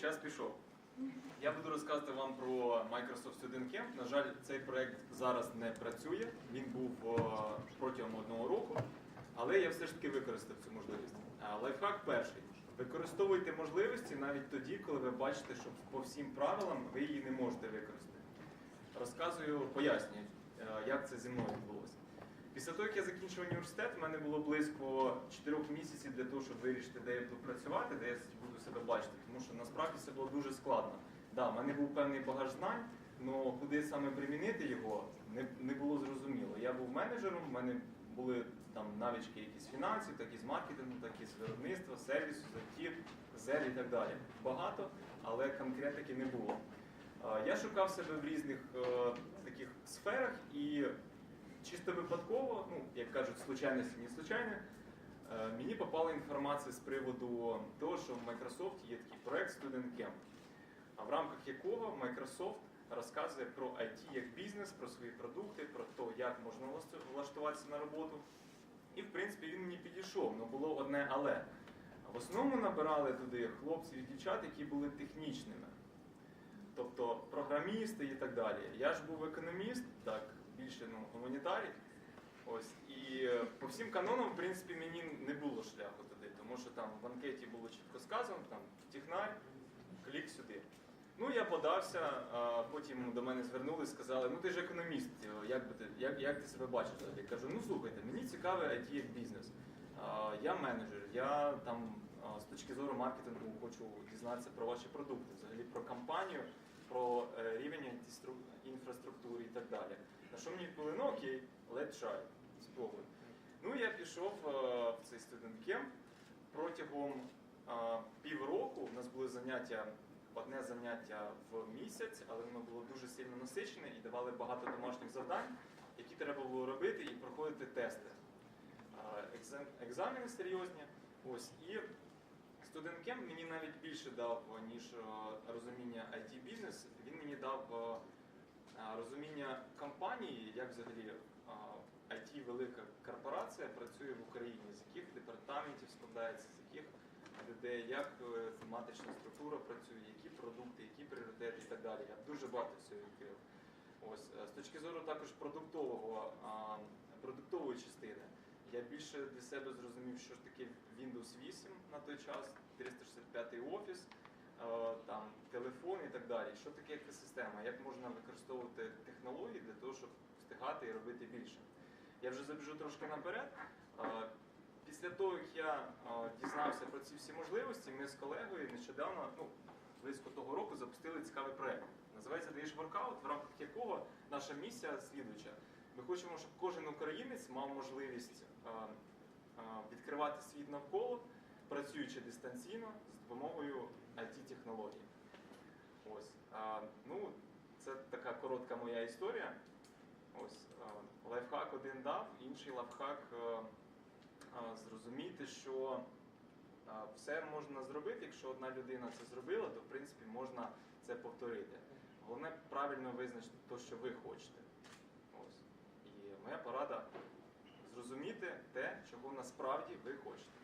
час пішов. Я буду розказувати вам про Microsoft Student Camp. На жаль, цей проект зараз не працює. Він був е, протягом одного року, але я все ж таки використав цю можливість. Лайфхак перший. Використовуйте можливості навіть тоді, коли ви бачите, що по всім правилам ви її не можете використати. Розказую, пояснюю, е, як це зі мною відбулося. Після того, як я закінчив університет, в мене було близько 4 місяців для того, щоб вирішити, де я буду працювати, де я буду себе бачити. Тому що насправді це було дуже складно. Да, в мене був певний багаж знань, але куди саме примінити його, не, не було зрозуміло. Я був менеджером, в мене були там навички якісь фінансів, так і з маркетингу, так і з виробництва, сервісу, ЗТІ, ЗЕЛ і так далі. Багато, але конкретики не було. Е, Я шукав себе в різних е, таких сферах і чисто випадково, ну, як кажуть, случайності не случайне, е, мені попала інформація з приводу того, що в Microsoft є такий проект Student Camp, в рамках якого Microsoft розказує про IT як бізнес, про свої продукти, про те, як можна влаштуватися на роботу. І, в принципі, він мені підійшов, але було одне але. В основному набирали туди хлопців і дівчат, які були технічними тобто програмісти і так далі. Я ж був економіст, так, більше ну, гуманітарій. Ось, і е, по всім канонам, в принципі, мені не було шляху туди, тому що там в анкеті було чітко сказано, там технарь, клік сюди. Ну, я подався, а потім до мене звернулись, сказали, ну ти ж економіст, е, як, би ти, як, як ти себе бачиш? Я кажу, ну слухайте, мені цікавий IT як бізнес. А, Я менеджер, я там з точки зору маркетингу хочу дізнатися про ваші продукти, взагалі про компанію, про е, рівень інфраструктури і так далі. На що мені відповіли, ну окей, let's try, спробуй. Ну я пішов е, в цей студент кемп протягом півроку. У нас були заняття, одне заняття в місяць, але воно було дуже сильно насичене і давали багато домашніх завдань, які треба було робити і проходити тести. Екзамени серйозні. Ось і студент мені навіть більше дав, ніж е, розуміння IT бізнес. Він мені дав е, е, розуміння компанії, як взагалі е, IT велика корпорація працює в Україні, з яких департаментів складається, з яких людей, як е, тематична структура працює, які продукти, які пріоритети і так далі. Я дуже багато всього відкрив. Ось е, з точки зору також продуктового продуктової частини. Я більше для себе зрозумів, що ж таке Windows 8 на той час, 365 офіс, е, там телефон і так далі. Що таке екосистема? Як можна використовувати технології для того, щоб встигати і робити більше? Я вже забіжу трошки наперед. Е, Після того, як я е, дізнався про ці всі можливості, ми з колегою нещодавно, ну, близько того року, запустили цікавий проект. Називається Dash Workout, в рамках якого наша місія слідуюча. Ми хочемо, щоб кожен українець мав можливість е, е, відкривати світ навколо, працюючи дистанційно з допомогою IT-технологій. Е, ну, це така коротка моя історія. Ось лайфхак один дав, інший лайфхак зрозуміти, що все можна зробити. Якщо одна людина це зробила, то в принципі можна це повторити. Головне правильно визначити те, що ви хочете. Моя порада зрозуміти те, чого насправді ви хочете.